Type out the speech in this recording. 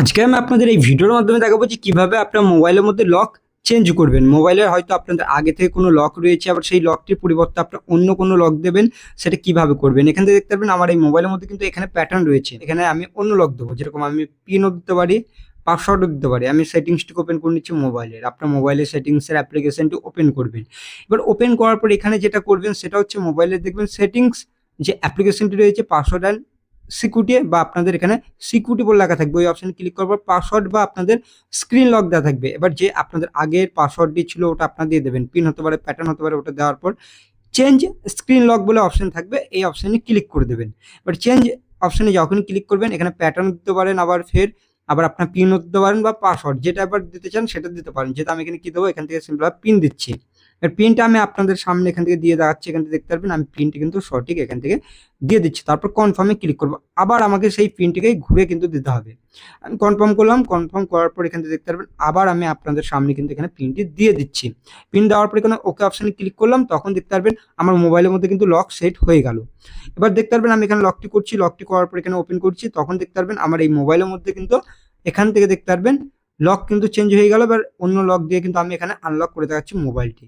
আজকে আমি আপনাদের এই ভিডিওর মাধ্যমে দেখাবো যে কীভাবে আপনার মোবাইলের মধ্যে লক চেঞ্জ করবেন। মোবাইলের হয়তো আপনাদের আগে থেকে কোনো লক রয়েছে, আবার সেই লকটির পরিবর্তে আপনার অন্য কোনো লক দেবেন, সেটা কীভাবে করবেন? এখান থেকে দেখতে পারবেন আমার এই মোবাইলের মধ্যে কিন্তু এখানে প্যাটার্ন রয়েছে। এখানে আমি অন্য লক দেবো, যেরকম আমি পিনও দিতে পারি পাসওয়ার্ডও দিতে পারি। আমি সেটিংসটিকে ওপেন করে নিচ্ছি মোবাইলের। আপনার মোবাইলের সেটিংসের অ্যাপ্লিকেশনটি ওপেন করবেন। এবার ওপেন করার পর এখানে যেটা করবেন, সেটা হচ্ছে মোবাইলের দেখবেন সেটিংস যে অ্যাপ্লিকেশনটি রয়েছে পাসওয়ার্ড অ্যান্ড সিকিউরিটি বা আপনাদের এখানে সিকিউরিটি বলে লেখা থাকবে। ওই অপশানে ক্লিক করার পর পাসওয়ার্ড বা আপনাদের স্ক্রিন লক দেওয়া থাকবে। এবার যে আপনাদের আগের পাসওয়ার্ডটি ছিল ওটা আপনার দিয়ে দেবেন। পিন হতে পারে প্যাটার্ন হতে পারে, ওটা দেওয়ার পর চেঞ্জ স্ক্রিন লক বলে অপশন থাকবে। এই অপশানে ক্লিক করে দেবেন। এবার চেঞ্জ অপশানে যখনই ক্লিক করবেন, এখানে প্যাটার্ন দিতে পারেন, আবার ফের আবার আপনার পিনও দিতে পারেন বা পাসওয়ার্ড যেটা আবার দিতে চান সেটা দিতে পারেন। যেটা আমি এখানে কি দেবো? এখান থেকে সিম্পল পিন দিচ্ছি। এর পিনটা আমি আপনাদের সামনে এখান থেকে দিয়ে দেখাচ্ছি, এখান থেকে দেখতে পারবেন, আমি পিনটি কিন্তু সঠিক এখান থেকে দিয়ে দিচ্ছি। তারপর কনফার্মে ক্লিক করব। আবার আমাকে সেই পিনটিকে ঘুরে কিন্তু দিতে হবে। আমি কনফার্ম করলাম কনফার্ম করার পর এখান থেকে দেখতে পারবেন, আবার আমি আপনাদের সামনে কিন্তু এখানে পিনটি দিয়ে দিচ্ছি। পিন দেওয়ার পর এখানে ওকে অপশানে ক্লিক করলাম, তখন দেখতে পারবেন আমার মোবাইলের মধ্যে কিন্তু লক সেট হয়ে গেল। এবার দেখতে পারবেন আমি এখানে লকটি করছি লকটি করার পর এখানে ওপেন করছি, তখন দেখতে পারবেন আমার এই মোবাইলের মধ্যে কিন্তু এখান থেকে দেখতে পারবেন লক কিন্তু চেঞ্জ হয়ে গেল। এবার অন্য লক দিয়ে কিন্তু আমি এখানে আনলক করে দেখাচ্ছি মোবাইলটি